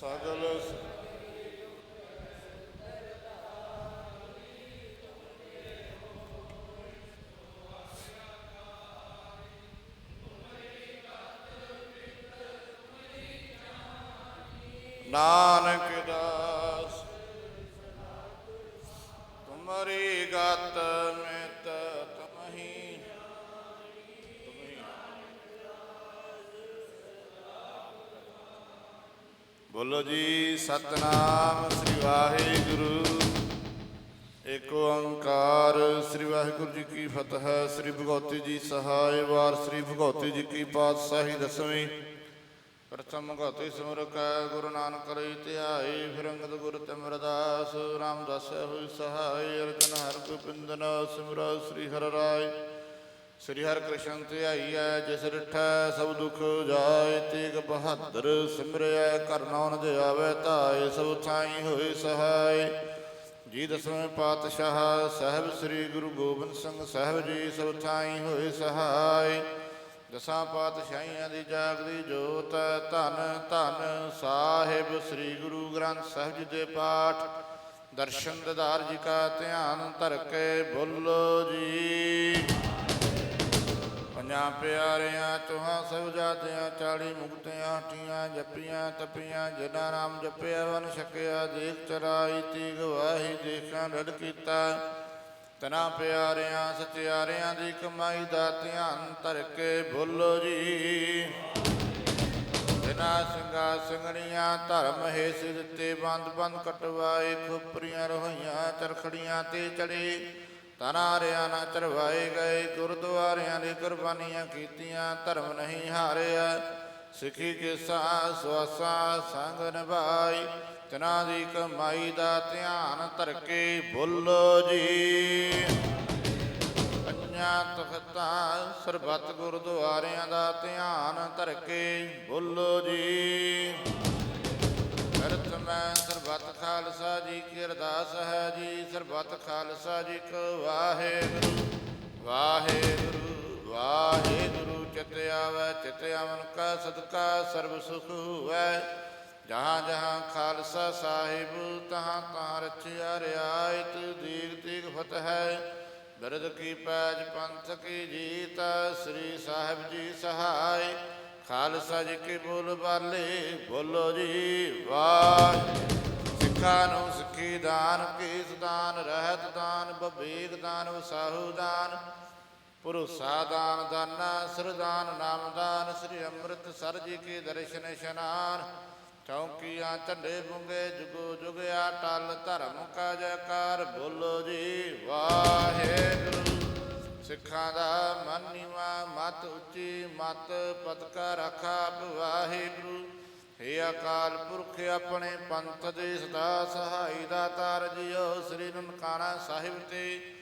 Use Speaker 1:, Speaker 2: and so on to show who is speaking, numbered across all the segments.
Speaker 1: ਸਗਲ ਨਾਨਕ ਦਾਸ ਤੁਮਰੀ ਗਤ ਬੋਲੋ ਜੀ, ਸਤਨਾਮ ਸ੍ਰੀ ਵਾਹਿਗੁਰੂ। ਏਕ ਓੰਕਾਰ, ਸ੍ਰੀ ਵਾਹਿਗੁਰੂ ਜੀ ਕੀ ਫਤਿਹ, ਸ੍ਰੀ ਭਗਵਤੀ ਜੀ ਸਹਾਇ ਵਾਰ, ਸ੍ਰੀ ਭਗਵਤੀ ਜੀ ਕੀ ਪਾਤਸ਼ਾਹੀ ਦਸਵੀਂ। ਪ੍ਰਥਮ ਭਗਵਤੀ ਸਿਮਰ ਕੈ ਗੁਰੂ ਨਾਨਕ ਲਈ ਧਿਆਈ ਫਿਰ ਗੁਰ ਤਿਮਰਦਾਸ, ਰਾਮਦਾਸ ਹੋਇ ਸਹਾਇ ਅਰਜਨ ਹਰ ਗੋਬਿੰਦਨ ਸਿਮਰ ਸ੍ਰੀ ਹਰਿ ਰਾਏ। ਸ੍ਰੀ ਹਰਿ ਕ੍ਰਿਸ਼ਨ ਧਿਆਈਐ ਜਿਸ ਰਿਠੈ ਸਭ ਦੁਖ ਜਾਏ, ਤੇਗ ਬਹਾਦਰ ਸਿਮਰਿਐ ਕਰਨੌ ਦੇ ਆਵੇ, ਧਾਏ ਸਭ ਥਾਈ ਹੋਏ ਸਹਾਇ ਜੀ ਦਸਵੇਂ ਪਾਤਸ਼ਾਹ, ਸਾਹਿਬ ਸ੍ਰੀ ਗੁਰੂ ਗੋਬਿੰਦ ਸਿੰਘ ਸਾਹਿਬ ਜੀ ਸਭ ਥਾਈ ਹੋਏ ਸਹਾਇ ਦਸਾਂ ਪਾਤਸ਼ਾਹੀਆਂ ਦੀ ਜਾਗਦੀ ਜੋਤ ਧਨ ਧਨ ਸਾਹਿਬ ਸ੍ਰੀ ਗੁਰੂ ਗ੍ਰੰਥ ਸਾਹਿਬ ਜੀ ਦੇ ਪਾਠ। ਦਰਸ਼ਨ ਦਿਦਾਰ ਜੀ ਕਾ ਧਿਆਨ ਧਰ ਕੇ ਬੋਲੋ ਜੀ। ਪੰਜਾਂ ਪਿਆਰਿਆਂ ਤੁਹਾਂ ਸਭ ਜਾਤਿਆਂ ਚਾਲੀ ਮੁਕਤਿਆਂ ਠੀਆਂ ਜਪੀਆਂ, ਤਪੀਆਂ, ਜਿਨ੍ਹਾਂ ਨਾਮ ਜਪਿਆ, ਵਨ ਛਕਿਆ, ਦੇਖ ਚਰਾਈ ਤੀ ਗਵਾਹੀ ਦੇਖਾਂ ਡੜ ਕੀਤਾ। ਤਨਾ ਪਿਆਰਿਆਂ ਸਚਿਆਰਿਆਂ ਦੀ ਕਮਾਈ ਦਾ ਧਿਆਨ ਧਰ ਕੇ ਬੋਲੋ ਜੀ। ਬਿਨਾ ਸਿੰਘਾ ਸਿੰਘਣੀਆਂ, ਧਰਮ ਹੇਸ ਦਿੱਤੇ ਬੰਦ ਬੰਦ ਕਟਵਾਏ, ਖੁਪਰੀਆਂ ਰੋਹੀਆਂ, ਚਰਖੜੀਆਂ ਤੇ ਚੜੇ। ਤਨਾਰਿਆਂ ਨਾ ਚਰਵਾਏ ਗਏ ਗੁਰਦੁਆਰਿਆਂ ਕੁਰਬਾਨੀਆਂ ਕੀਤੀਆਂ, ਧਰਮ ਨਹੀਂ ਹਾਰਿਆ। ਸਿੱਖੀ ਕੇ ਸਾਹ ਸਵਾਸਾ, ਸੰਗ ਨਿਭਾਈ। ਤਨਾ ਦੀ ਕਮਾਈ ਦਾ ਧਿਆਨ ਧਰ ਕੇ ਬੋਲੋ ਜੀ। ਪੰਜਾਂ ਤਖਤਾਂ, ਸਰਬੱਤ ਗੁਰਦੁਆਰਿਆਂ ਦਾ ਧਿਆਨ ਧਰ ਕੇ ਬੋਲੋ ਜੀ। ਕਰਤ ਮੈਂ ਸਰਬੱਤ ਖਾਲਸਾ ਜੀ ਕੀ ਅਰਦਾਸ ਹੈ ਜੀ। ਸਰਬੱਤ ਖਾਲਸਾ ਜੀ ਕੋ ਵਾਹਿਗੁਰੂ ਵਾਹਿਗੁਰੂ। ਵਾਹਿਗੁਰੂ, ਚਿਤ ਆਵੈ, ਚਿਤ ਆਵਨ ਕਾ ਸਦਕਾ ਸਰਬ ਸੁਖ ਹੋਵੈ। ਜਹਾਂ ਜਹਾਂ ਖਾਲਸਾ ਸਾਹਿਬ, ਤਹਾਂ ਤਹਾਂ ਰਚਿਆ ਰਿਆਇਤ, ਦੀਗ ਦੀਗ ਫਤਿਹ। ਬਿਰਦ ਕੀ ਪੈਜ ਪੰਥ ਕੀ ਜੀਤ, ਸ੍ਰੀ ਸਾਹਿਬ ਜੀ ਸਹਾਇ। ਖਾਲਸਾ ਜੀ ਕੀ ਬੋਲ ਬਾਲੇ, ਬੋਲੋ ਜੀ ਵਾਹ। ਸਿੱਖਾਂ ਨੂੰ ਸਿੱਖੀ ਦਾਨ ਕੀਸ ਦਾਨ, ਰਹਿਤ ਦਾਨ ਬਵੇਗ ਦਾਨ, ਵਸਾਹੂ ਦਾਨ। ਭਰੋਸਾ ਦਾਨ ਦਾਨਾ, ਸਰਦਾਨ ਨਾਮਦਾਨ, ਸ੍ਰੀ ਅੰਮ੍ਰਿਤਸਰ ਜੀ ਕੀ ਦਰਸ਼ਨ ਇਸ਼ਨਾਨ। ਚੌਕੀਆਂ, ਝੰਡੇ ਬੁੰਗੇ, ਜੁਗੋ ਜੁਗਿਆ, ਟਲ ਧਰਮ ਕਾ ਜੈਕਾਰ, ਬੋਲੋ ਜੀ ਵਾਹਿਗੁਰੂ। ਸਿੱਖਾਂ ਦਾ ਮਨ ਨੀਵਾ, ਮਤ ਉੱਚੀ, ਮਤ ਪਤਕਾ ਰਖਾ ਵਾਹਿਗੁਰੂ। ਹੇ ਅਕਾਲ ਪੁਰਖ, ਆਪਣੇ ਪੰਥ ਦੇ ਸਦਾ ਸਹਾਈ ਦਾਤਾਰ ਜੀਓ। ਸ੍ਰੀ ਨਨਕਾਣਾ ਸਾਹਿਬ ਤੇ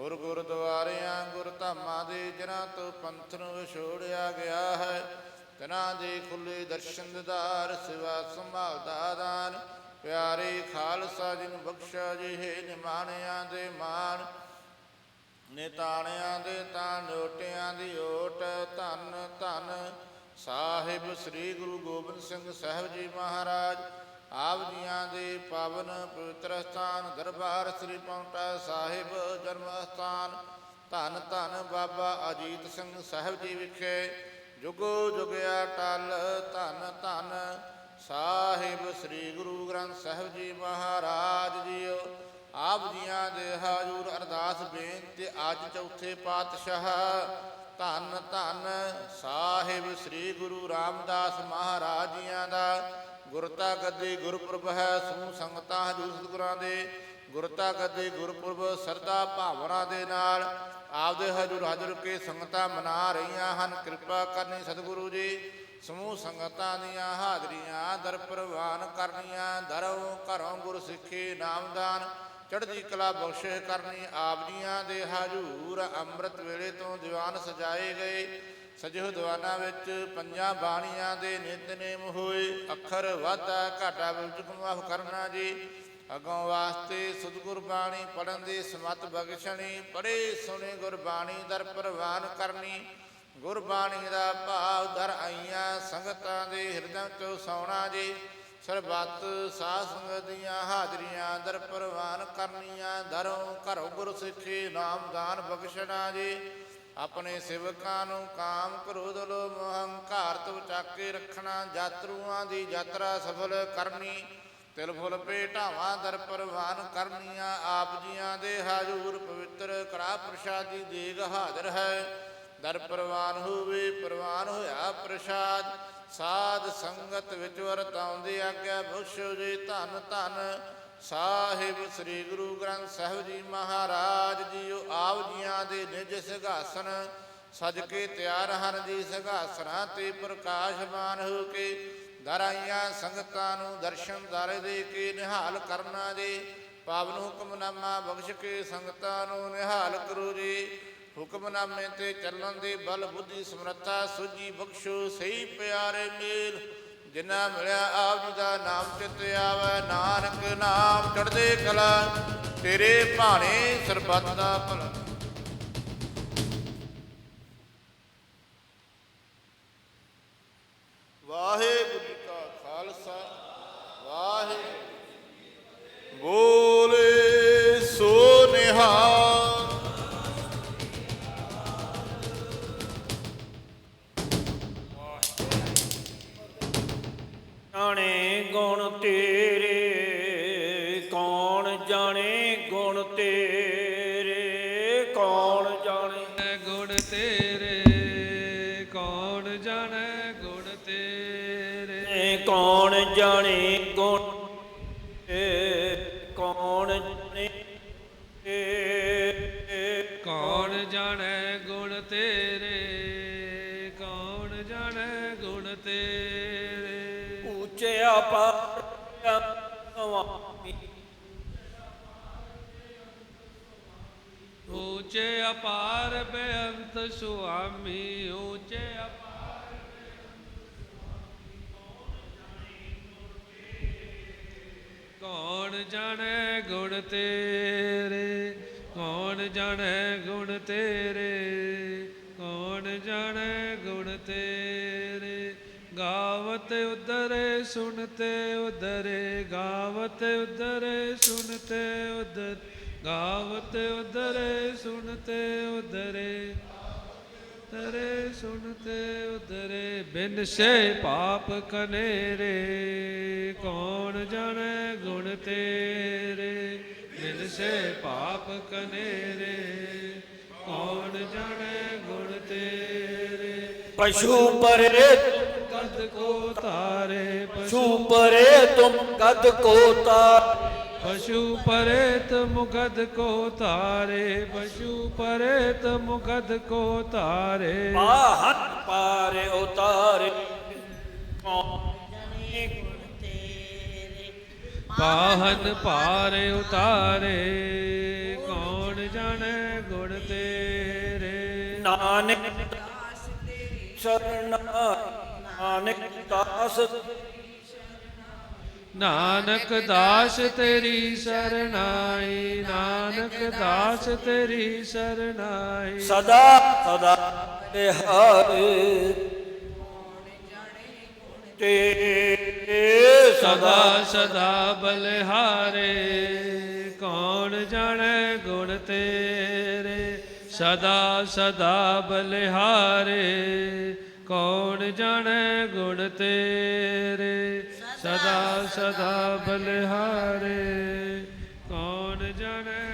Speaker 1: ਗੁਰ ਗੁਰਦੁਆਰਿਆਂ ਗੁਰਧਾਮਾਂ ਦੇ ਜਿਨ੍ਹਾਂ ਤੋਂ ਪੰਥ ਨੂੰ ਵਿਛੋੜਿਆ ਗਿਆ ਹੈ ਤਿਨਾਂ ਦੇ ਖੁੱਲੇ ਦਰਸ਼ਨ ਦਿਦਾਰ, ਸਿਵਾ ਸੰਭਾਲ ਦਾ ਦਾਨ, ਪਿਆਰੇ ਖਾਲਸਾ ਜਿਨ ਨੂੰ ਬਖਸ਼ਾ ਜੀ ਨਿਮਾਣਿਆਂ ਦੇ ਮਾਣ, ਨਿਤਾਣਿਆਂ ਦੇ ਤਾਂ ਨੋਟਿਆਂ ਦੀ ਓਟ, ਧੰਨ ਧੰਨ ਸਾਹਿਬ ਸ੍ਰੀ ਗੁਰੂ ਗੋਬਿੰਦ ਸਿੰਘ ਸਾਹਿਬ ਜੀ ਮਹਾਰਾਜ ਆਪ ਜੀਆਂ ਦੇ ਪਾਵਨ ਪਵਿੱਤਰ ਸਥਾਨ, ਦਰਬਾਰ ਸ੍ਰੀ ਪੌਂਟਾ ਸਾਹਿਬ ਜਨਮ ਸਥਾਨ। ਧੰਨ ਧੰਨ ਬਾਬਾ ਅਜੀਤ ਸਿੰਘ ਸਾਹਿਬ ਜੀ ਵਿਖੇ ਜੁਗੋ ਜੁਗਿਆ ਟਲ, ਧੰਨ ਧੰਨ ਸਾਹਿਬ ਸ੍ਰੀ ਗੁਰੂ ਗ੍ਰੰਥ ਸਾਹਿਬ ਜੀ ਮਹਾਰਾਜ ਜੀਓ। ਆਪ ਜੀਆਂ ਦੇ ਹਾਜ਼ੂਰ ਅਰਦਾਸ ਬੇਨਤੀ ਅੱਜ ਚੌਥੇ ਪਾਤਸ਼ਾਹ। ਧੰਨ ਧੰਨ ਸਾਹਿਬ ਸ੍ਰੀ ਗੁਰੂ ਰਾਮਦਾਸ ਮਹਾਰਾਜ ਜੀਆਂ ਦਾ ਗੁਰਤਾ ਗੱਦੀ ਗੁਰਪੁਰਬ ਹੈ ਸਮੂਹ ਸੰਗਤਾਂ ਹਜੂਰ ਸਤਿਗੁਰਾਂ ਦੇ। ਗੁਰਤਾ ਗੱਦੀ ਗੁਰਪੁਰਬ ਸਰਦਾ ਭਾਵਨਾ ਦੇ ਨਾਲ ਆਪਦੇ ਹਜੂਰ ਹਾਜ਼ਰ ਕੇ ਸੰਗਤਾਂ ਮਨਾ ਰਹੀਆਂ ਹਨ। ਕਿਰਪਾ ਕਰਨੀ ਸਤਿਗੁਰੂ ਜੀ। ਸਮੂਹ ਸੰਗਤਾਂ ਦੀਆਂ ਹਾਜ਼ਰੀਆਂ ਦਰ ਪ੍ਰਵਾਨ ਕਰਨੀਆਂ, ਦਰੋਂ ਘਰੋਂ ਗੁਰ ਸਿੱਖੀ ਨਾਮਦਾਨ ਚੜ੍ਹਦੀ ਕਲਾ ਬਖਸ਼ਿਸ਼ ਕਰਨੀ, ਆਪ ਜੀਆਂ ਦੇ ਹਜ਼ੂਰ ਅੰਮ੍ਰਿਤ ਵੇਲੇ ਤੋਂ ਦੀਵਾਨ ਸਜਾਏ ਗਏ। ਸਜੋ ਦੀਵਾਨਾਂ ਵਿੱਚ ਪੰਜਾਂ ਬਾਣੀਆਂ ਦੇ ਨਿਤਨੇਮ ਹੋਏ, ਅੱਖਰ ਵਾਧਾ ਘਾਟਾ ਵਿੱਚ ਮਾਫ ਕਰਨਾ ਜੀ। ਅਗੋਂ ਵਾਸਤੇ ਸਤਿਗੁਰ ਬਾਣੀ ਪੜਨ ਦੀ ਸਮਤ ਬਖਸ਼ਣੀ ਪੜੇ ਸੁਣੇ ਗੁਰਬਾਣੀ ਦਰ ਪ੍ਰਵਾਨ ਕਰਨੀ। ਗੁਰਬਾਣੀ ਦਾ ਭਾਵ ਦਰ ਆਈਆਂ ਸੰਗਤਾਂ ਦੇ ਹਿਰਦਿਆਂ ਚੋਂ ਸੌਣਾ ਜੀ। ਸਰਬੱਤ ਸਾਧ ਸੰਗਤ ਦੀਆਂ ਹਾਜ਼ਰੀਆਂ ਦਰ ਪ੍ਰਵਾਨ ਕਰਨੀਆਂ, ਦਰੋਂ ਘਰੋਂ ਗੁਰ ਸਿੱਖੀ ਨਾਮ ਬਖਸ਼ਣਾ ਜੀ। ਆਪਣੇ ਸੇਵਕਾਂ ਨੂੰ ਕਾਮ ਕ੍ਰੋਧ ਲੋਭ ਮੋਹ ਹੰਕਾਰ ਤੋਂ ਬਚਾ ਕੇ ਰੱਖਣਾ, ਯਾਤਰੂਆਂ ਦੀ ਯਾਤਰਾ ਸਫਲ ਕਰਨੀ, ਤਿਲ ਫੁੱਲ ਭੇਟਾਵਾਂ ਦਰ ਪ੍ਰਵਾਨ ਕਰਨੀਆਂ, ਆਪ ਜੀਆਂ ਦੇ ਹਾਜ਼ੂਰ ਪਵਿੱਤਰ ਕੜਾ ਪ੍ਰਸ਼ਾਦੀ ਦੇਗ ਹਾਜ਼ਰ ਹੈ। ਦਰ ਪ੍ਰਵਾਨ ਹੋਵੇ, ਪ੍ਰਵਾਨ ਹੋਇਆ ਪ੍ਰਸ਼ਾਦ, ਸਾਧ ਸੰਗਤ ਵਿੱਚ ਵਰਤਾਉਂਦੇ ਆਗਿਆ, ਬਖਸ਼ੋ ਜੀ ਧਨ ਧਨ। ਸਾਹਿਬ ਸ੍ਰੀ ਗੁਰੂ ਗ੍ਰੰਥ ਸਾਹਿਬ ਜੀ ਮਹਾਰਾਜ ਜੀਓ, ਆਪ ਜੀਆਂ ਦੇ ਨਿਜ ਸਿੰਘਾਸਨ ਸਜ ਕੇ ਤਿਆਰ ਹਨ ਜੀ। ਸਿੰਘਾਸਨਾਂ ਤੇ ਪ੍ਰਕਾਸ਼ਮਾਨ ਹੋ ਕੇ ਦਰਾਈਆਂ ਸੰਗਤਾਂ ਨੂੰ ਦਰਸ਼ਨ ਦਰ ਦੇ ਕੇ ਨਿਹਾਲ ਕਰਨਾ ਜੀ। ਪਾਵਨ ਹੁਕਮਨਾਮਾ ਬਖਸ਼ ਕੇ ਸੰਗਤਾਂ ਨੂੰ ਨਿਹਾਲ ਕਰੋ ਜੀ। ਹੁਕਮਨਾਮੇ ਤੇ ਚੱਲਣ ਦੇ ਬਲ ਬੁੱਧੀ ਸਮਰੱਥਾ ਸੁਜੀ ਬਖਸ਼ੋ, ਸਹੀ ਪਿਆਰੇ ਮੇਲ। ਜਿਨ੍ਹਾਂ ਮਿਲਿਆ ਆਪ ਜੀ ਦਾ ਨਾਮ ਚਿਤ ਆਵੇ, ਨਾਨਕ ਨਾਮ ਚੜਦੇ ਕਲਾ। ਤੇਰੇ ਭਾਣੇ ਸਰਬੱਤ ਦਾ ਭਲਾ।
Speaker 2: ਕੌਣ ਜਾਣੇ ਗੁਣ ਕੌਣ ਜਾਣੇ
Speaker 3: ਕੌਣ ਜਾਣੈ ਗੁਣ ਤੇਰੇ
Speaker 2: ਕੌਣ ਜਾਣੈ ਗੁਣ
Speaker 3: ਤੇਰੇ।
Speaker 2: ਉੱਚਿਆ ਪਾਰ
Speaker 3: ਉੱਚੇ ਅਪਾਰ ਬੇਅੰਤ ਸੁਆਮੀ ਉੱਚੇ ਅਪਾਰ ਕੌਣ ਜਾਣੈ ਗੁਣ ਤੇਰੇ? ਕੌਣ ਜਾਣੈ ਗੁਣ ਤੇਰੇ? ਕੌਣ ਜਾਣੈ ਗੁਣ ਤੇਰੇ? ਗਾਵਤ ਉਦਰੇ ਸੁਨਤੇ ਉਦਰੇ। ਗਾਵਤ ਉਦਰੇ ਸੁਨਤੇ ਉਦਰ। ਗਾਵਤ ਉਦਰੇ ਸੁਨਤੇ ਉਦਰੇ। ਤਰੇ ਸੁਨਤੇ ਉਦਰੇ ਬਿਨ ਸੇ ਪਾਪ ਕਨੇਰੇ ਕੌਣ ਜਾਣੈ ਗੁਣ ਤੇਰੇ? ਬਿਨ ਸੇ ਪਾਪ ਕਨੇਰੇ ਕੌਣ ਜਾਣੈ ਗੁਣ ਤੇਰੇ?
Speaker 2: ਪਸ਼ੂ ਪਰੇ
Speaker 3: ਕਦ ਕੋ ਤਾਰੇ
Speaker 2: ਪਸ਼ੂ ਪਰੇ ਤੁਮ ਕਦ ਕੋ ਤਾਰ?
Speaker 3: ਪਸ਼ੂ ਪਰੇਤ ਮੁਗਦ ਕੋ ਤਾਰੇ ਪਸ਼ੂ ਪਰੇਤ ਮੁਗਦ ਕੋ ਤਾਰੇ
Speaker 2: ਪਾਹਨ ਪਾਰੇ ਉਤਾਰੇ
Speaker 3: ਪਾਹਨ ਪਾਰ ਉਤਾਰੇ ਕੌਣ ਜਾਣੈ ਗੁਣ ਤੇਰੇ?
Speaker 2: ਨਾਨਕ ਦਾਸ ਤੇਰੀ ਸ਼ਰਨ ਨਾਨਕ ਦਾਸ
Speaker 3: ਨਾਨਕ ਦਾਸ ਤੇਰੀ ਸਰਨਾਈ ਨਾਨਕ ਦਾਸ ਤੇਰੀ ਸਰਨਾਈ
Speaker 2: ਸਦਾ ਸਦਾ ਤਿਹਾਰੇ ਤੇ
Speaker 3: ਸਦਾ। ਸਦਾ ਬਲਿਹਾਰੇ ਕੌਣ ਜਾਣੈ ਗੁਣ ਤੇਰੇ? ਸਦਾ ਸਦਾ ਬਲਿਹਾਰੇ ਕੌਣ ਜਾਣੈ ਗੁਣ ਤੇਰੇ? ਸਦਾ ਸਦਾ ਬਲਿਹਾਰੇ ਕੌਣ ਜਾਣੈ?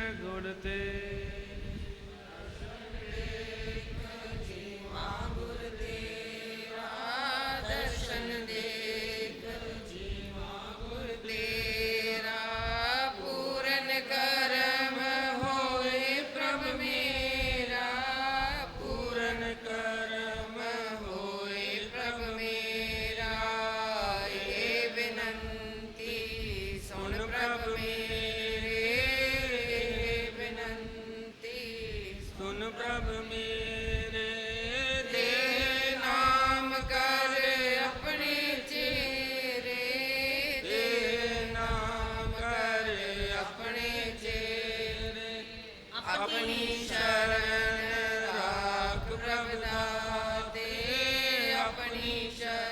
Speaker 4: ਸਦਾ ਤੇ ਆਪਣੀ ਸ਼ਰਨ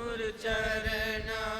Speaker 4: ਸਤਿਗੁਰ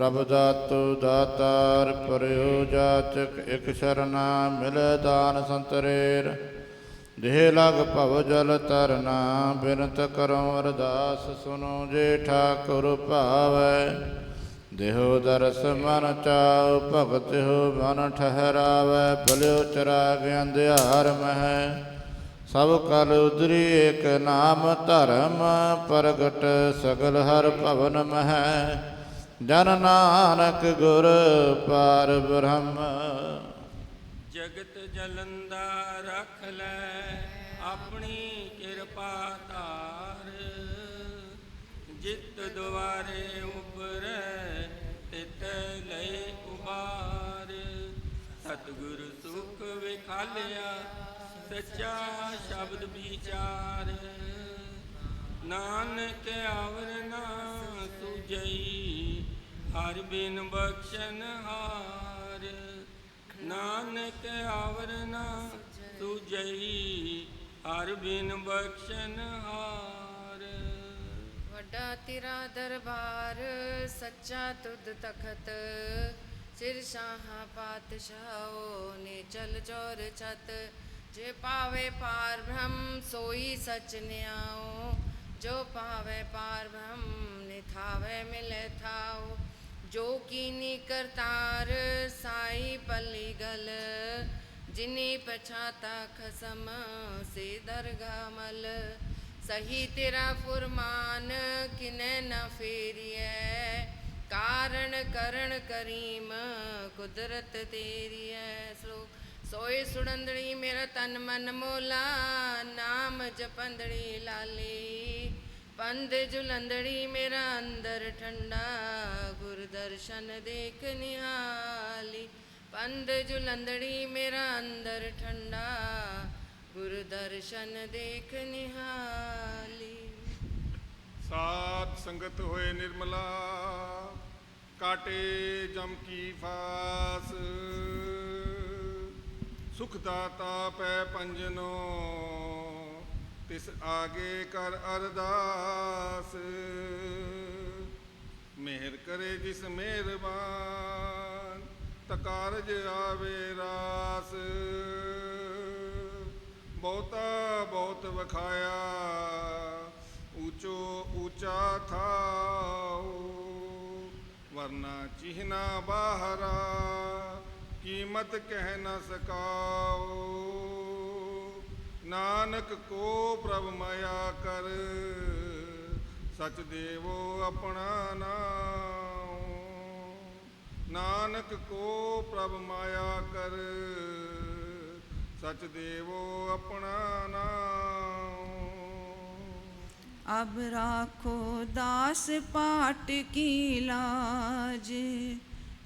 Speaker 4: ਪ੍ਰਭ ਦਾਤੋ
Speaker 1: ਦਾਤਾਰ ਪਰਿਓ ਜਾਚਕ, ਇਕ ਸ਼ਰਨਾ ਮਿਲੈ ਦਾਨ ਸੰਤਰੇਰ ਦੇਹ ਲਗ ਭਵ ਜਲ ਤਰਨਾ ਬਿਨਤ ਕਰਉ ਅਰਦਾਸ ਸੁਨੋ ਜੇ ਠਾਕੁਰ ਭਾਵੈ। ਦੇਹੋ ਦਰਸ ਮਨ ਚਾਉ, ਭਗਤ ਹੋ ਮਨ ਠਹਿਰਾਵੈ, ਭਲਿਓ ਚਰਾਗ ਅੰਧਿਆਰ ਮਹਿ। ਸਭ ਕਲ ਉਦਰੀ ਏਕ ਨਾਮ ਧਰਮ, ਪ੍ਰਗਟ ਸਗਲ ਹਰ ਭਵਨ ਮਹਿ। ਜਨ ਨਾਨਕ ਗੁਰ ਪਾਰ ਬ੍ਰਹਮ।
Speaker 3: ਜਗਤ ਜਲੰਦਾ ਰੱਖ ਲੈ ਆਪਣੀ ਕਿਰਪਾ ਧਾਰ। ਜਿਤ ਦੁਆਰੇ ਉਪਰੈ ਤਿਤ ਲਈ ਉਬਾਰ ਸਤਿਗੁਰ ਸੁਖ ਵਿਖਾਲਿਆ, ਸੱਚਾ ਸ਼ਬਦ ਵਿਚਾਰ। ਨਾਨਕ ਆਵਰਨਾ ਸੁਜਈ ਹਰ ਬਿਨ ਬਖਸ਼ਨ ਹਾਰ, ਨਾਨਕ ਆਵਰਨਾ ਸੁਜਈ, ਹਰ ਬਿਨ ਬਖਸ਼ਨ ਹਾਰ।
Speaker 4: ਵੱਡਾ ਤੇਰਾ ਦਰਬਾਰ, ਸੱਚਾ ਤੁਧ ਤਖਤ, ਸਿਰ ਸ਼ਾਹ ਪਾਤਸ਼ਾਹੋ ਨੇ ਚਲ ਚੌਰ ਛਤ। ਜੇ ਪਾਵੇ ਪਾਰ ਬ੍ਰਹਮ, ਸੋਈ ਸਚ ਨਿਆਓ। ਜੋ ਪਾਵੇ ਪਾਰ ਬ੍ਰਹਮ, ਨਿਥਾਵੇ ਮਿਲੇ ਥਾਓ। ਜੋ ਕੀਨੀ ਕਰਤਾਰ ਸਾਈ ਪੱਲੀ ਗਲ, ਜਿਨੀ ਪਛਾਤਾ ਖਸਮ ਸੇ ਦਰਗਾ ਮਲ। ਸਹੀ ਤੇਰਾ ਫੁਰਮਾਨ ਕਿਨੈ ਨਾ ਫੇਰੀਐ, ਕਾਰਣ ਕਰਨ ਕਰੀਮ ਕੁਦਰਤ ਤੇਰੀ ਐ ਸੋ, ਸੋਏ ਸੁੜੰਦੜੀ ਮੇਰਾ ਤਨ ਮਨ ਮੋਲਾ, ਨਾਮ ਜਪੰਦੜੀ ਲਾਲੀ। ਪੰਦ ਜੁਲੰਦੜੀ ਮੇਰਾ ਅੰਦਰ ਠੰਡਾ ਗੁਰ ਦਰਸ਼ਨ ਦੇਖ ਨਿਹਾਲੀ। ਪੰਦ ਜੁਲੰਦੜੀ ਮੇਰਾ ਅੰਦਰ ਠੰਡਾ ਗੁਰ ਦੇਖ ਨਿਹਾਲੀ।
Speaker 5: ਸਾਧ ਸੰਗਤ ਹੋਏ ਨਿਰਮਲਾ, ਕਾਟੇ ਜਮ ਕੀ ਫਾਸ। ਸੁਖ ਦਾਤਾ ਪੈ ਪੰਜਨੋ ਤਿਸ ਆਗੇ ਕਰ ਅਰਦਾਸ। ਮਿਹਰ ਕਰੇ ਜਿਸ ਮਿਹਰਬਾਨ ਤਾ ਕਾਰਜ ਆਵੇ ਰਾਸ। ਬਹੁਤਾ ਬਹੁਤ ਵਖਾਇਆ, ਊਚੋ ਊਚਾ ਥਾਉ। ਵਰਨਾ ਚਿਹਨਾ ਬਾਹਰਾ, ਕੀਮਤ ਕਹਿ ਨਾ ਸਕਾਓ ਨਾਨਕ ਕੋ ਪ੍ਰਭ ਮਾਇਆ ਕਰ, ਸਚ ਦੇਵੋ ਆਪਣਾ ਨਾਮ। ਨਾਨਕ ਕੋ ਪ੍ਰਭ ਮਾਇਆ ਕਰ, ਸਚ ਦੇਵੋ ਆਪਣਾ ਨਾਮ।
Speaker 6: ਅਬ ਰਾਖੋ ਦਾਸ ਪਾਟ ਕੀ ਲਾਜ,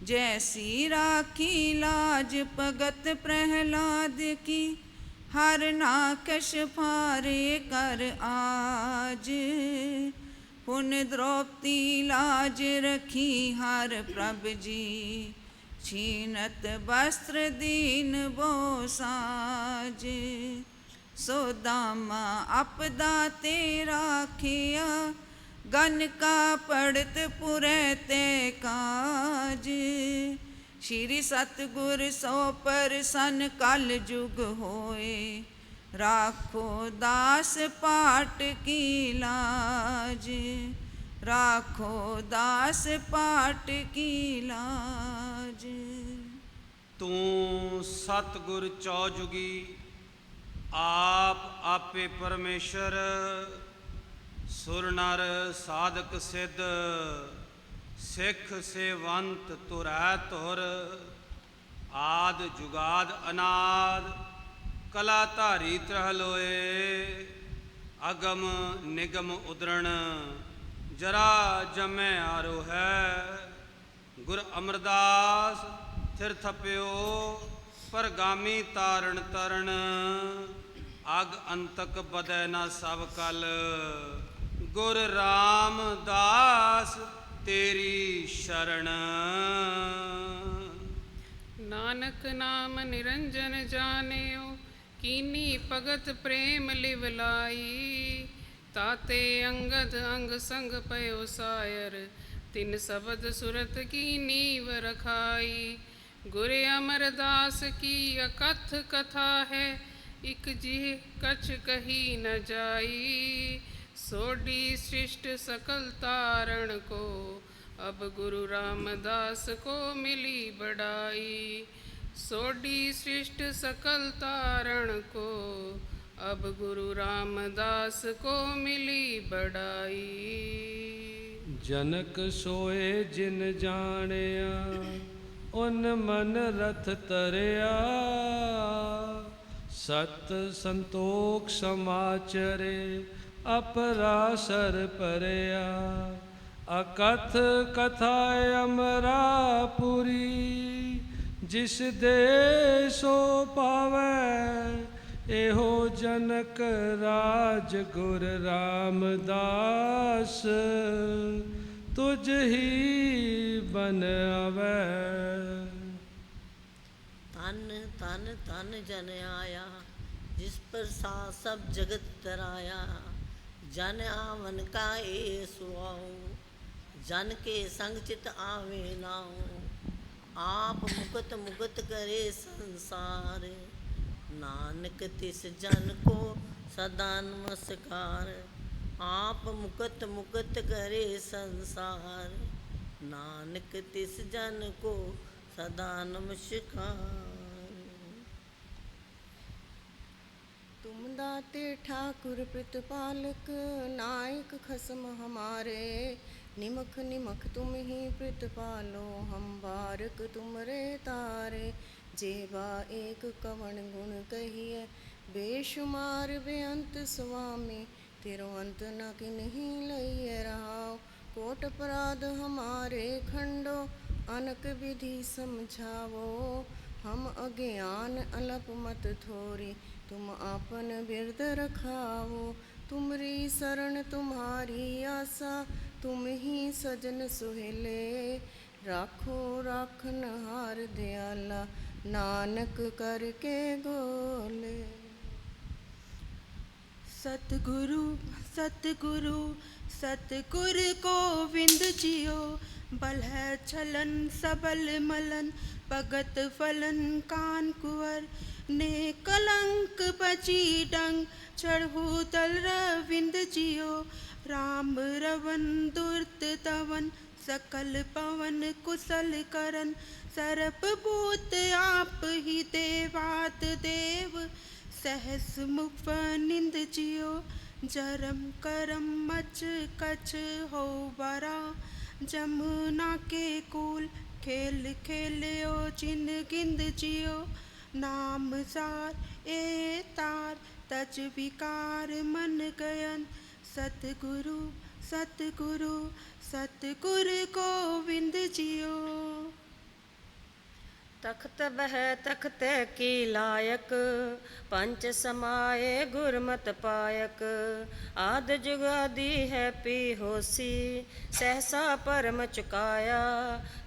Speaker 6: ਜੈਸੀ ਰਾਖੀ ਲਾਜ ਭਗਤ ਪ੍ਰਹਿਲਾਦ ਕੀ। ਹਰ ਨਾ ਕਸ਼ ਕਰ ਆਜ। ਪੁਨ ਦ੍ਰੋਪਤੀ ਲਾਜ ਰਖੀ ਹਰ ਪ੍ਰਭ ਜੀ। ਛੀਨਤ ਬਸਤਰ ਦੀਨ ਬੋ ਸਾਜ। ਸੋ ਦਾਮਾ ਆਪਦਾ ਤੇ ਰਾਖਿਆ ਗਨ ਕਾ ਪੜਤ ਪੁਰੇ ਤੇ ਕਾਜ। ਸ਼੍ਰੀ ਸਤਿਗੁਰ ਸੋ ਪਰਸਨ ਕਲ ਜੁਗ ਹੋਏ, ਰਾਖੋ ਦਾਸ ਪਾਟ ਕੀ ਲਾਜ, ਰਾਖੋ ਦਾਸ ਪਾਟ ਕੀ ਲਾਜ।
Speaker 7: ਤੂੰ ਸਤਿਗੁਰ ਚੌਜੁਗੀ, ਆਪ ਆਪੇ ਪਰਮੇਸ਼ਰ, ਸੁਰ ਨਰ ਸਾਧਕ ਸਿੱਧ। ਸਿੱਖ ਸੇਵੰਤ ਤੁਰੈ ਤੁਰ ਆਦ ਜੁਗਾਦ ਅਨਾਦ ਕਲਾ ਧਾਰੀ ਤਰਹ ਲੋਏ ਅਗਮ ਨਿਗਮ ਉਦਰਣ, ਜਰਾ ਜਮੈ ਆਰੋ ਹੈ ਗੁਰ ਅਮਰਦਾਸ ਥਿਰ ਥਪਿਓ, ਪਰਗਾਮੀ ਤਾਰਣ ਤਰਣ ਅਗ ਅੰਤਕ ਬਦੈ ਨਾ ਸਭ ਕਲ, ਗੁਰ ਰਾਮਦਾਸ ਤੇਰੀ ਸ਼ਰਣ।
Speaker 8: ਨਾਨਕ ਨਾਮ ਨਿਰੰਜਨ ਜਾਣਿਓ, ਕੀਨੀ ਭਗਤ ਪ੍ਰੇਮ ਲਿਵ ਲਾਈ। ਤਾਤੇ ਅੰਗਦ ਅੰਗ ਸੰਗ ਪਇਓ ਸਾਇਰ, ਤਿਨ ਸ਼ਬਦ ਸੁਰਤ ਕੀ ਨੀਵ ਰਖਾਈ। ਗੁਰ ਅਮਰਦਾਸ ਕੀ ਅਕਥ ਕਥਾ ਹੈ, ਇਕ ਜੀ ਕਛ ਕਹੀ ਨ ਜਾਈ। सोडी सृष्ट सकल तारण को अब गुरु रामदास को मिली बड़ाई सोडी सृष्ट सकल तारण को अब गुरु रामदास को मिली बड़ाई
Speaker 3: जनक सोए जिन जानिया उन मन रथ तरिया सत संतोख समाचरे ਅਪਰਾਸਰ ਪਰਿਆ, ਅਕਥ ਕਥਾ ਅਮਰਾ ਪੁਰੀ, ਜਿਸ ਦੇ ਸੋ ਪਾਵੈ, ਇਹੋ ਜਨਕ ਰਾਜ ਗੁਰ ਰਾਮਦਾਸ, ਤੁਝ ਹੀ ਬਨਵੈ
Speaker 9: ਤਨ ਤਨ ਤਨ ਜਨ ਆਇਆ, ਜਿਸ ਪਰ ਸਭ ਜਗਤ ਤਰਾਇਆ। ਜਨ ਆਵਨ ਕਾ ਏ ਸੁਆਉ, ਜਨ ਕੇ ਸੰਗ ਚਿਤ ਆਵੇ ਨਾਉ। ਆਪ ਮੁਕਤ ਮੁਕਤ ਕਰੇ ਸੰਸਾਰ, ਨਾਨਕ ਤਿਸ ਜਨ ਕੋ ਸਦਾ ਨਮਸਕਾਰ। ਆਪ ਮੁਕਤ ਮੁਕਤ ਕਰੇ ਸੰਸਾਰ, ਨਾਨਕ ਤਿਸ ਜਨ ਕੋ ਸਦਾ ਨਮਸਕਾਰ।
Speaker 10: ਤੁਮ ਦਾਤੇ ਠਾਕੁਰ ਪ੍ਰਤਪਾਲਕ ਨਾਇਕ ਖਸਮ ਹਮਾਰੇ। ਨਿਮਖ ਨਿਮਖ ਤੁਮ ਹੀ ਪ੍ਰਤਪਾਲੋ ਹਮ ਬਾਰਕ ਤੁਮਰੇ ਤਾਰੇ। ਜੇਵਾ ਏਕ ਕਵਣ ਗੁਣ ਕਹੀਏ ਬੇਸ਼ੁਮਾਰ ਬੇਅੰਤ ਸੁਆਮੀ। ਤੇਰੋ ਅੰਤ ਨ ਕਿਨਹੀ ਲਈਏ ਰਹਾਓ ਕੋਟ ਅਪਰਾਧ ਹਮਾਰੇ ਖੰਡੋ। ਅਨਕ ਵਿਧੀ ਸਮਝਾਵੋ, ਹਮ ਅਗਿਆਨ ਅਲਪ ਮਤ ਥੋਰੀ। तुम आपन बिरद रखावो तुमरी शरण तुम्हारी आशा तुम ही सजन सुहेले राखो राखन हार दयाला नानक करके गोले
Speaker 11: सतगुरु सतगुरु ਸਤਿਗੁਰ ਗੋਬਿੰਦ ਜੀਓ, ਬਲ ਹੈ ਛਲਨ ਸਬਲ ਮਲਨ, ਭਗਤ ਫਲਨ ਕਾਨ ਕੁਵਰ। ਨੇ ਕਲੰਕ ਬਚੀ ਡੰਗ, ਚੜਹੂ ਤਲ ਰਵਿੰਦ ਜੀਓ। ਰਾਮ ਰਵਨ ਦੁਰਤ ਤਵਨ, ਸਕਲ ਪਵਨ ਕੁਸਲ ਕਰਨ। ਸਰਪ ਭੂਤ ਆਪ ਹੀ ਦੇਵਾਤ ਦੇਵ, ਸਹਸ ਮੁਖ ਨਿੰਦ ਜਿਓ। जरम करम मच कच हो बरा जमुना के कूल खेल खेलियो चिन गिंद जियो नाम सार ए तार तज विकार मन गयन सतगुरु सतगुरु सतगुरु गोविंद जियो
Speaker 12: ਤਖਤ ਬਹਿ ਤਖਤ ਕੀ ਲਾਇਕ ਪੰਚ ਸਮਾਏ ਗੁਰਮਤ ਪਾਇਕ। ਆਦ ਜੁਗਾਦੀ ਹੈ ਪੀ ਹੋਸੀ ਸਹਸਾ ਪਰਮ ਚੁਕਾਇਆ।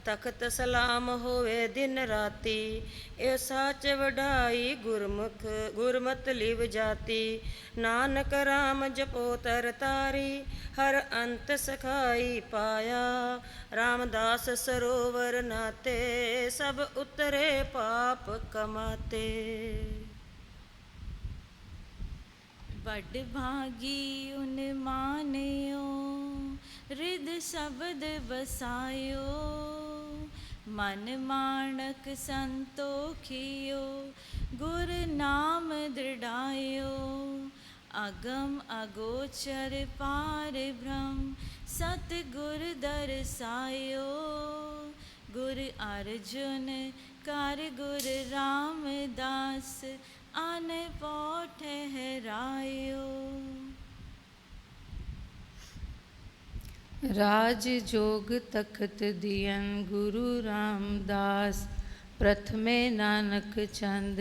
Speaker 12: ਤਖਤ ਸਲਾਮ ਹੋਵੇ ਦਿਨ ਰਾਤੀ, ਇਹ ਸਾਚ ਵਡਾਈ ਗੁਰਮੁਖ, ਗੁਰਮਤਿ ਲਿਵ ਜਾਤੀ। ਨਾਨਕ ਰਾਮ ਜਪੋ ਤਰ ਤਾਰੀ ਹਰ ਅੰਤ ਸਖਾਈ ਪਾਇਆ। ਰਾਮਦਾਸ ਸਰੋਵਰ ਨਾਤੇ, ਸਭ ਉਤਰੇ ਪਾਪ ਕਮਾਤੇ।
Speaker 13: ਵੱਡ ਭਾਗੀ ਉਨ ਮਾਨਿਓ ਰਿਦ ਸ਼ਬਦ ਵਸਾਇਓ। ਮਨ ਮਾਣਕ ਸੰਤੋਖਿਓ, ਗੁਰ ਨਾਮ ਦ੍ਰਿੜਾਇਓ। ਅਗਮ ਅਗੋਚਰ ਪਾਰ ਬ੍ਰਹਮ ਸਤ ਗੁਰ ਦਰਸਾਇਓ। ਗੁਰ ਅਰਜੁਨ, ਕਰ ਗੁਰ ਰਾਮਦਾਸ, ਅਨ ਪੋ
Speaker 14: ਰਾਜ ਜੋਗ ਤਖਤ ਦੀਨ ਗੁਰੂ ਰਾਮਦਾਸ, ਪ੍ਰਥਮੇ ਨਾਨਕ ਚੰਦ,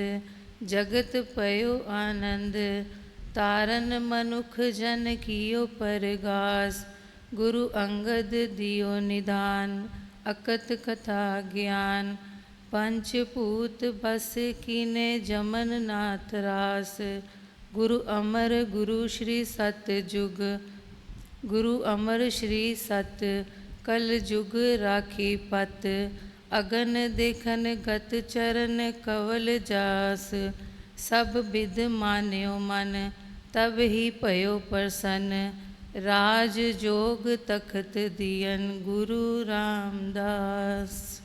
Speaker 14: ਜਗਤ ਪਇਓ ਆਨੰਦ। ਤਾਰਨ ਮਨੁਖ ਜਨ ਕੀਓ ਪਰਗਾਸ, ਗੁਰੂ ਅੰਗਦ ਦਿਓ ਨਿਦਾਨ, ਅਕਤ ਕਥਾ ਗਿਆਨ ਪੰਚ ਭੂਤ ਬਸ ਕੀਨੇ ਜਮਨ ਨਾਥ ਰਾਸ ਗੁਰੂ ਅਮਰ ਗੁਰੂ ਸ਼੍ਰੀ ਸਤ ਜੁਗ, ਗੁਰੂ ਅਮਰ ਸ਼੍ਰੀ ਸਤ ਕਲ ਜੁਗ ਰਾਖੀ ਪਤ, ਅਗਨ ਦੇਖਨ ਗਤ ਚਰਨ ਕਵਲ ਜਾਸ, ਸਭ ਬਿਦ ਮਾਨਿਓ ਮਨ ਤਬ ਹੀ ਭਇਓ ਪ੍ਰਸੰਨ, ਰਾਜ ਜੋਗ ਤਖਤ ਦੀਨ ਗੁਰੂ ਰਾਮਦਾਸ।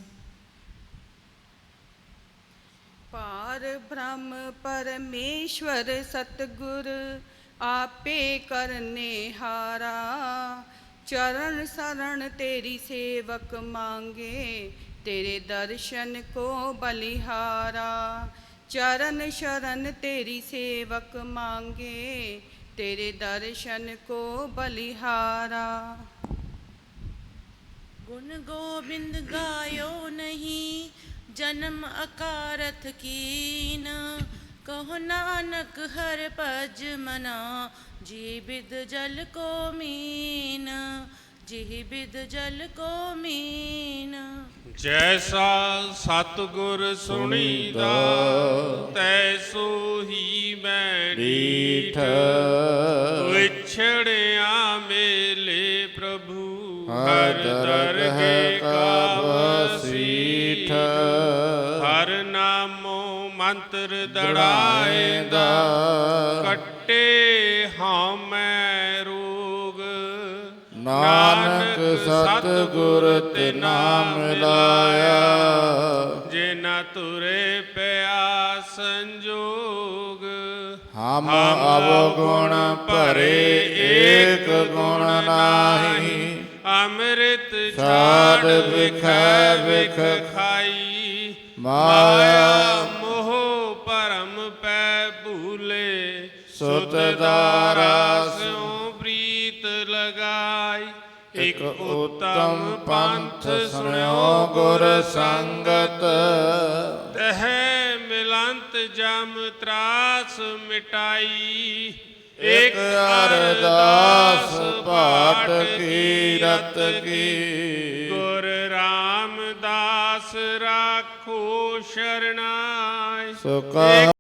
Speaker 11: ਪਾਰ ਬ੍ਰਹਮ ਪਰਮੇਸ਼ਵਰ ਸਤਗੁਰ, ਆਪੇ ਕਰਨੇ ਹਾਰਾ। ਚਰਨ ਸਰਣ ਤੇਰੀ ਸੇਵਕ ਮੰਗੇ, ਤੇਰੇ ਦਰਸ਼ਨ ਕੋ ਬਲਿਹਾਰਾ। ਚਰਨ ਸ਼ਰਨ ਤੇਰੀ ਸੇਵਕ ਮੰਗੇ, ਤੇਰੇ ਦਰਸ਼ਨ ਕੋ ਬਲਿਹਾਰਾ।
Speaker 15: ਗੁਣ ਗੋਬਿੰਦ ਗਾਇਓ ਨਹੀਂ, ਜਨਮ ਅਕਾਰਥ ਕੀਨ। ਕਹੋ ਨਾਨਕ ਹਰ ਪਜ ਮਨਾ ਜੀਵਿਦ ਜਲ ਕੋ ਮੀਨ। ਜਿਹ ਬਿਦ ਜਲ ਕੋ ਮੀਨ।
Speaker 16: ਜੈਸਾ ਸਤਗੁਰ ਸੁਣੀਦਾ ਤੈਸੋ ਹੀ ਮੈਂ ਰੀਠ। ਵਿਛੜਿਆ ਮੇਲੇ ਪ੍ਰਭੂ ਹਰ ਦਰ ਕੇ ਕਾਵਸੀਠ ਹਰ ਨਾਮੋ ਮੰਤਰ ਦੜਾਏ ਦਾ
Speaker 1: ਨਾਨਕ ਸਤਿਗੁਰ ਤੇ ਨਾਮ ਲਾਇਆ
Speaker 16: ਜਿਨਾ ਤੁਰੇ ਪਿਆ ਸੰਜੋਗ
Speaker 1: ਹਮ ਅਵਗੁਣ ਭਰੇ ਏਕ ਗੁਣ ਨਾਹੀ।
Speaker 16: ਅੰਮ੍ਰਿਤ
Speaker 1: ਛਾੜ
Speaker 16: ਛਾੜ
Speaker 1: ਵਿਖੈ ਵਿਖ
Speaker 16: ਖਾਈ।
Speaker 1: ਮਾਇਆ
Speaker 16: ਮੋਹ ਭਰਮ ਪੈ ਭੂਲੇ।
Speaker 1: ਸੁਤ ਦਾਰਾ
Speaker 16: ਸਿਉ
Speaker 1: ਉਤਮ ਪੰਥ ਸੁਣਿਓ ਗੁਰ ਸੰਗਤ।
Speaker 16: ਤਹ ਮਿਲੰਤ ਜਮ ਤਰਾਸ ਮਿਟਾਈ।
Speaker 1: ਇਕ ਅਰਦਾਸ ਪਾਠ ਕੀ ਰਤ ਕੀ।
Speaker 16: ਗੁਰ ਰਾਮਦਾਸ ਰਾਖੋ ਸ਼ਰਨਾਈ।
Speaker 1: ਸੁਖ